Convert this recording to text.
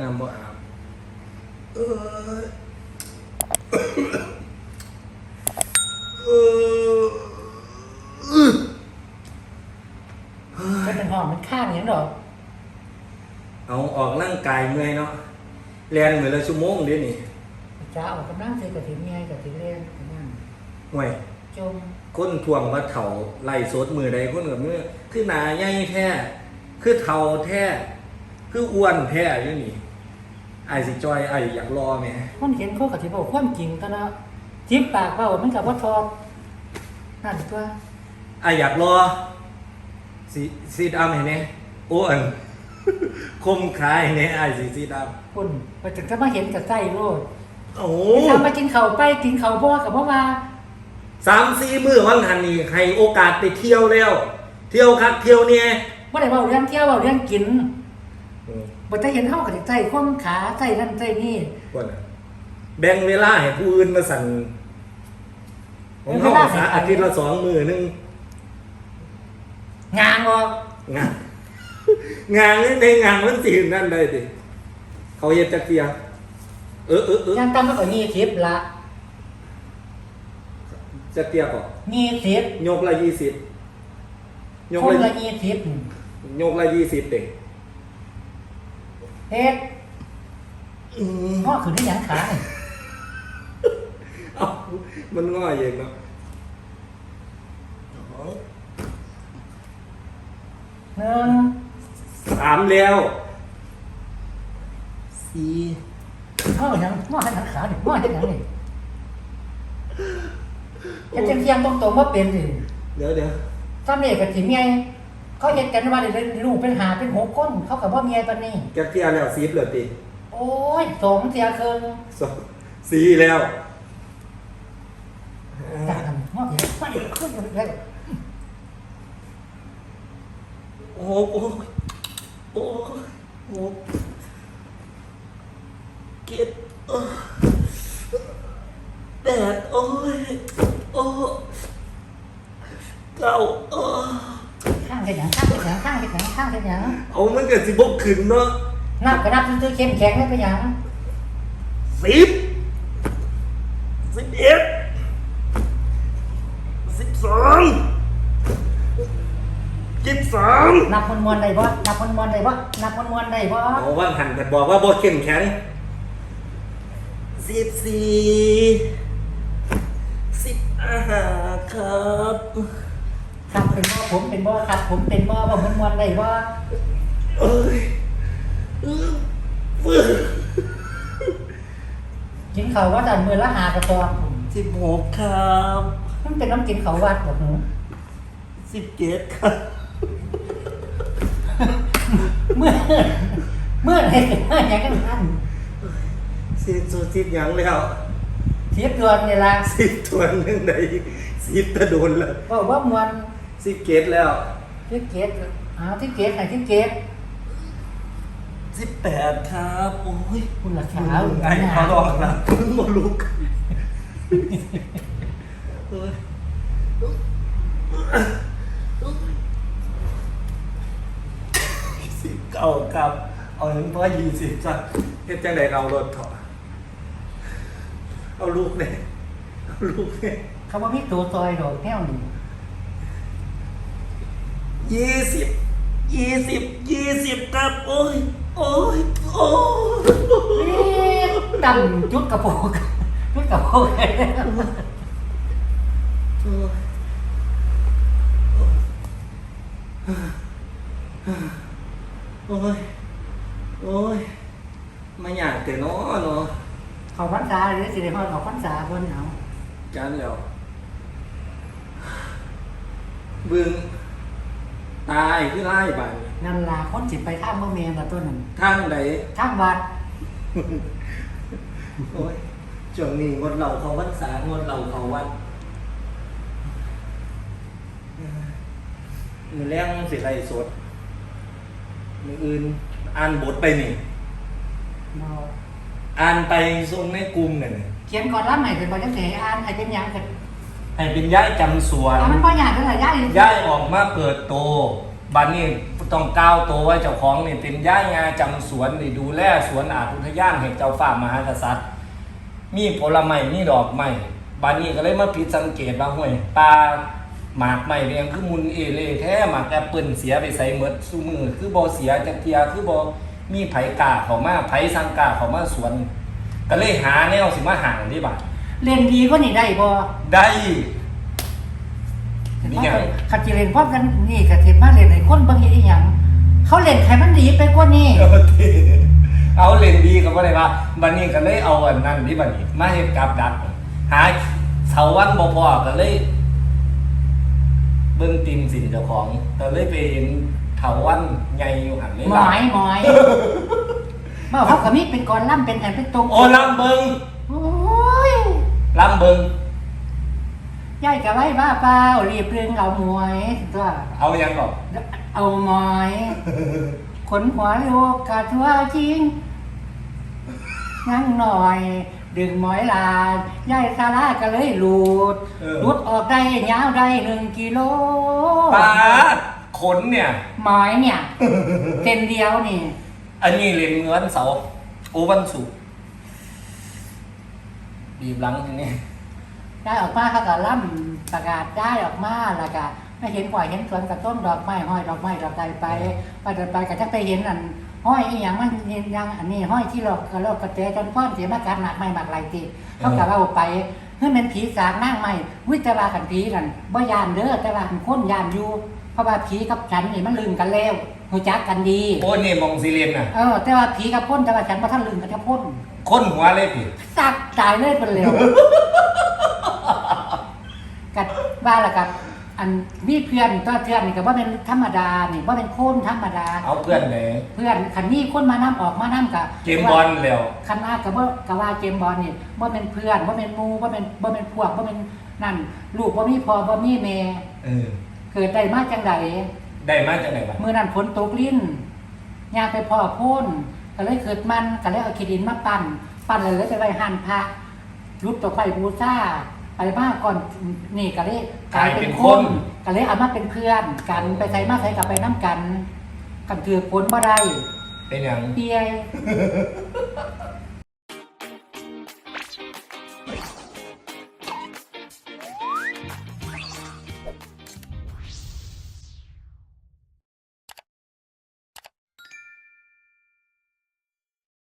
น้ำบ่อาบเออเออก็เป็นหองมันข้างอย่างดอเอาออกร่างกายเมื่อยเนาะแลนเหมือนละชั่วโมงเดี๋ยวนี้จะออกกำลังเสกับถึงไงกับถึงเล่นนั่นห่วยจมคนทวงว่าเถาไล่สดมือใดคนกับมือคือหนาใหญ่แท้ คือเถาแท้ คืออ้วนแท้อยู่นี่ ไอ้ายสิจอยไอ้ายอยากรอแหม่คนเห็นเขากับที่บอกความจริงตอนนั้นทิปปากเปล่ามันกับว่าทองนั่นตัวไอ้ายอยากรอสีสีดำเห็นไหมโอ้อัน คมขายเนี่ยไอ้ายสีสีดคุณไปถึงถ้ามาเห็นกับไส้โลดำโอ้ทำมากินเข่าวไปกินเข่าวบ่กับบ่มาสามสี่มือวันหันนี่ให้โอกาสไปเที่ยวแล้ว เที่ยวครับเที่ยวเนี่ยบ่ได้เว่าเรื่องเที่ยวเว่าเรื่องกินอืม บ่ได้เห็นเฮากับใจความขาใจนั่นใจนี่ว่าน่ะแบ่งเวลาให้ผู้อื่นมาสั่นของเขาสาอาทิตย์ละสองมือหนึงงานออกงานงานนี่ในงานมันสินั่นได้ดิเขาเฮ็ดจักเทียเออเออเอองานตามมันก็ยี่สิบละจักเทียก่อนยี่สิบยกละยี่สิบยกคนละละยี่สิบยกละยี่สิบเด็ก เฮ็ดง้อขึ้นได้หยังขาเอ้ามันง่อยเองเนาะหนึ่งสามแล้วสี่ง้อหยังง้อให้หยังขาดิง้อให้หยังนี่เฮ็ดจังเที่ยงตรงๆว่าเป็นสิเดี๋ยวเดี๋ยวซ้ำนี่ก็สิเมีย เขาเฮ็ดกันว่าได้ลูกเป็นหาเป็นหกคนเขาก็บ่เมียปานนี้จักเทียแล้วสิบเหลือติโอ้ยสองเสียครึ่งสองสี่แล้วจักกันง้อเฮ็ดมันขึ้นอยู่แล้วโอ้โหโอ้โหโอ้โหเกลียดเออแดดโอ้ยโอ้เก้าเออข้าง เฮ็ดหยังข้างเฮ็ดหยังข้างเฮ็ดหยังข้างเฮ็ดหยังเอามันก็สิบกขึ้นเนาะนับก็นับซื่อๆเข้มแข็งได้เป็นหยังสิบสิบเอ็ดสิบสองสิบสามนับมวนๆได้บ่นับมวนๆได้บ่นับมวนๆได้บ่เอาว่างหันกันบอกว่าบ่เข้มแข็งสิบสี่สิบห้าครับครับ เป็นบ่ผมเป็นบ่ครับ ผมเป็นบ่บ่มวนๆได้บ่เอ้ยเอ้ยเอ้ยกินข้าวว่าดันมื้อละหากระตอกสิบหกครับมันเป็นน้ำกินข้าววัดบ่หนูสิบเจ็ดครับเมื่อเมื่อไหร่เมื่อหยังกันนั่นสิบสุดสิบหยังแล้วเทียบดวนนี่ล่ะสิบทวนหนึ่งใดสิบตะโดนแล้วบ่ว่ามวน สิบเกตแล้วที่เกตอ้าวที่เกตให้ที่เกตสิบแปดครับ โอ้ยคุณล่ะขาวไอ้เขาหลอกนะมึงมาลุกเฮ้ยสิบเก้าครับ เอาเงินพ่อยี่สิบจ้ะเฮ็ดจังไดเอารถเถอะเอาลูกเนี่ยเอาลูกเนี่ย เขาบ่มีตัวซอยดอกแนวนี้ ยี่สิบยี่สิบยี่สิบครับ โอ้ย โอ้ย โอ้ยดำจุดกระโปรงจุดกระโปรงโอ้ย โอ้ยมาอยากแต่น้อเนาะเขาพรรษาหรือสิได้ฮอดเขาพรรษาเพิ่นเอากันแล้วบึง ตายคือไล่ไปนั่นล่ะคนสิไปทางบ่แม่นล่ะตัวนั้นทางใดทางวัดโอ้ยช่วงนี้งดเหล่าเขาวัดสางดเหล่าเขาวัดมือแรงสิไรสดมืออื่น อ่านบทไปนี่เนาะอ่านไปทรงในกลุ่มเนี่ยนี่เขียนก่อนรับใหม่เป็นบ่จังสิให้อ่านให้เป็นหยังกัน ให้เป็นย้ายจำสวน เอามันบ่ยากเด้อล่ะยายย้ายออกมาเปิดโตบัดนี้ต้องก้าวตัวว่าเจ้าของนี่เป็นย่ายงาจำสวนนี่ดูแลสวนอาจอุทยานแห่งเจ้าฟ้ามหากษัตริย์ มีผลไม้มีดอกไม้บานนี้ก็เลยมาผิดสังเกตว่าห้วยปลาหมากไม้เรียงคือมุนเอเล่แท้หมากแอปเปิลเสียไปใส่เมดซูมือ คือบ่เสียจักเทียคือบ่มีไผกล้าเขามาไผสังกล้าเขามาสวน ก็เลยหาแนวสิมาห่างนี่บัด เล่นดีก็นี่ได้บ่ได้เห็นนี่ว่าไง ขัดจิเล่นพร้อมกันนี่ก็เห็นมาเล่นให้คนบางอย่างอีหยังเขาเล่นใครมันดีไปกว่านี้เอาเท่เอาเล่นดีก็บ่ได้ว่าบัดนี้ก็เลยเอาอันนั้นที่บัดนี้มาเฮ็ดกับดัก หาเสาวันบ่พอก็เลย เบิ่งตีนสินเจ้าของก็เลยไปเห็นเถาวันใหญ่อยู่หันเลยหมอยหมอย เมื่อเขาก็มีเป็นกรล่ำเป็นแผ่นเป็นตรงโอ้ลำเบิงโอ้ย ลำเบิงยายกับไว้บ้าเปล่ารีบเรื่องเอาหมวยตัวเอายังก่อนเอาหมอยขนหัวโลกกาทัวจริงงั้งหน่อย ดึงหมอยลานยายซาร่าก็เลยหลุดเออ หลุดออกได้ยาวได้หนึ่งกิโลปลาขนเนี่ย หมอยเนี่ยเส้นเดียวนี่ อันนี้เรียนเงินเสาร์โอวันศุกร์ บีบหลังทีนี้ได้ออกมาเขาก็ล่ำประกาศได้ออกมาแล้วก็ไม่เห็นปล่อยเห็นสวนกับต้นดอกไม้ห้อยดอกไม้ดอกใดไปไปเดินไปก็จะไปเห็นอันห้อยอีหยังมันเห็นยังอันนี้ห้อยที่เรากระโลกกระเจจนพ่อนเสียมาการหนักไม่หมักไหลตีเขาก็เอาไปเฮ้ยมันผีสางนั่งไม่วิจารกันผีกันบ่ยานเด้อแต่ว่ามันคนยานอยู่เพราะว่าผีกับฉันนี่มันลืมกันแล้วหูจักกันดีโอ้นี่มองซีเรียนน่ะเออแต่ว่าผีกับพ่นแต่ว่าฉันว่าท่านลืมกันจะพ่นคนหัวเลยพี่สัก ตายเลยเป็นเร็วกัดว่าและกัดอันมีเพื่อนตัวเพื่อนนี่ก็ว่าเป็นธรรมดานี่ว่าเป็นโคนธรรมดา เอาเพื่อนไหนเพื่อนคันนี้คนมานํออกมานํกับเกมบอลแล้วคันอากับว่ากับว่าเกมบอลนี่ว่าเป็นเพื่อนว่าเป็นหมูว่าเป็นว่าเป็นพวกว่าเป็นนั่นลูกว่ามีพ่อว่ามีแม่เออเกิดได้มาจังใดได้มาจากไหนบ้างเมื่อนั้นฝนตกลิ้นยางไปพ่อโพ่น ก็เลยเกิดมันก็เลยเอาขีดินมาปั่น ปั่นเลยเลยไปไว้หันพระรุดตัวไฟบูซ่าไปมากก่อนนี่ก็เลยก็เลยเอามาเป็นเพื่อนกันไปใส่มาใส่กับไปน้ำกัน กันคือผลบ่ได้เป็นหยังเปีย